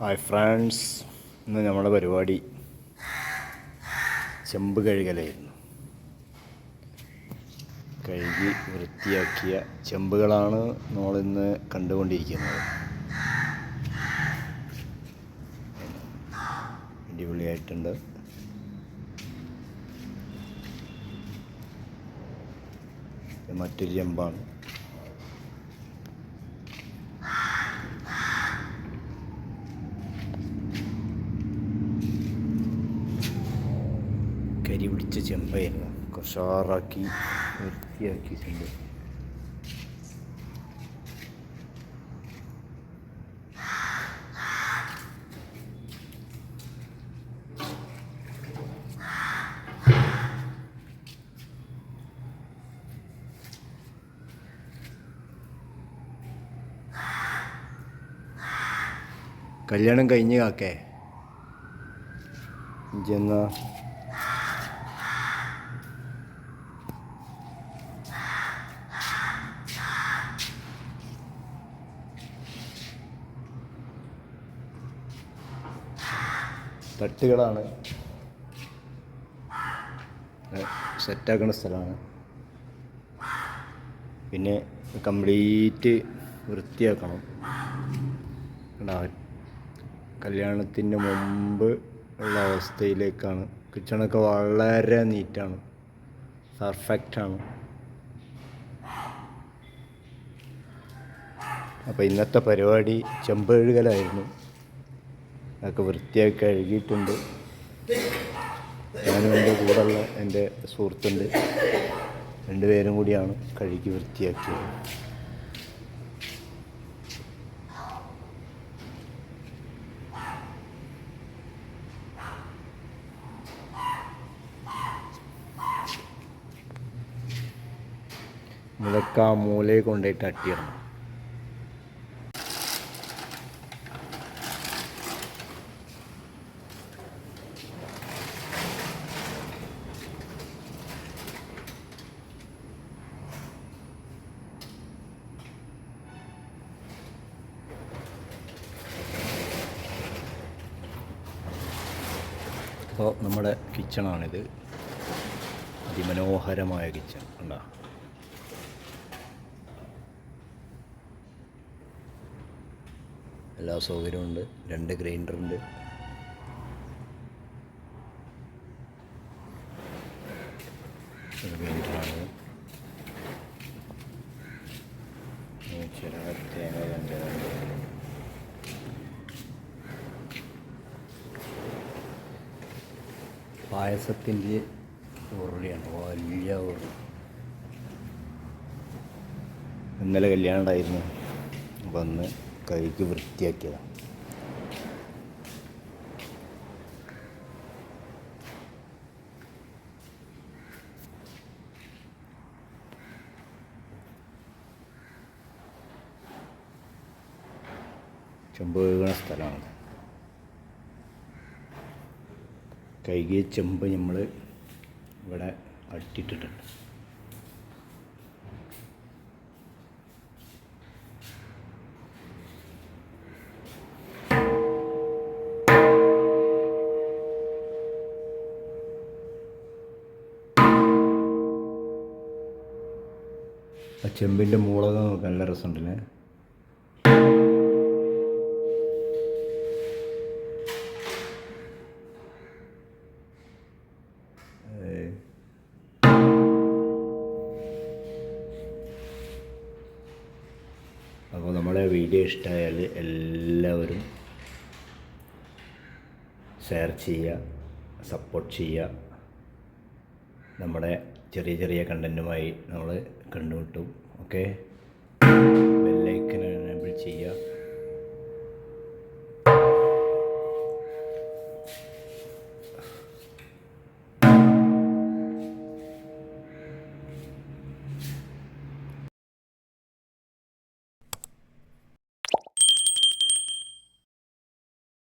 Hi friends ഇന്ന് നമ്മുടെ പരിപാടി ചെമ്പ് കഴുകലായിരുന്നു. കഴുകി വൃത്തിയാക്കിയ ചെമ്പുകളാണ് നമ്മളിന്ന് കണ്ടുകൊണ്ടിരിക്കുന്നത്. അടിപൊളിയായിട്ടുണ്ട്. മറ്റൊരു ചെമ്പാണ്. കരി പിടിച്ച ചെമ്പായിരുന്നു കുറച്ചാറാക്കി വൃത്തിയാക്കിയിട്ടുണ്ട്. കല്യാണം കഴിഞ്ഞ് കാക്കേ. ഇജ്ജെന്നാ? തട്ടുകളാണ് സെറ്റാക്കുന്ന സ്ഥലമാണ്. പിന്നെ കംപ്ലീറ്റ് വൃത്തിയാക്കണം. കല്യാണത്തിന് മുമ്പ് ഉള്ള അവസ്ഥയിലേക്കാണ്. കിച്ചണൊക്കെ വളരെ നീറ്റാണ്. പെർഫെക്റ്റാണ്. അപ്പോൾ ഇന്നത്തെ പരിപാടി ചെമ്പ് കഴുകലായിരുന്നു. അതൊക്കെ വൃത്തിയാക്കി കഴുകിയിട്ടുണ്ട്. ഞാനും എന്റെ കൂടെയുള്ള എന്റെ സുഹൃത്തുണ്ട്. രണ്ടുപേരും കൂടിയാണ് കഴുകി വൃത്തിയാക്കിയത്. ആ മൂലയെ കൊണ്ടുപോയിട്ട് അട്ടിയിടണം അപ്പോൾ നമ്മുടെ കിച്ചണാണിത്. അതിമനോഹരമായ കിച്ചൺ. ഉണ്ടോ എല്ലാ സൗകര്യമുണ്ട് രണ്ട് ഗ്രൈൻഡറുണ്ട്. ഒരു ഗ്രൈൻഡറാണ് ചില തേങ്ങ രണ്ട് രണ്ട് പായസത്തിന്റെ ഉരുളിയാണ്. വലിയ ഉരുളി. ഇന്നലെ കല്യാണം ഉണ്ടായിരുന്നു. അന്ന് കൈക്ക് വൃത്തിയാക്കിയതാണ് ചെമ്പ് വീഴുന്ന സ്ഥലമാണ്. കഴുകിയ ചെമ്പ് നമ്മൾ ഇവിടെ അട്ടിട്ടിട്ടുണ്ട്. ചെമ്പിന്റെ മൂളകം നല്ല രസമുണ്ടല്ലേ? അപ്പോൾ നമ്മുടെ വീഡിയോ ഇഷ്ടമായാൽ എല്ലാവരും ഷെയർ ചെയ്യുക സപ്പോർട്ട് ചെയ്യുക. നമ്മുടെ ചെറിയ ചെറിയ കണ്ടന്റുമായി നമ്മൾ കണ്ടുമുട്ടും ഓക്കെ ബെല്ലൈക്കൻ എനേബിൾ ചെയ്യുക.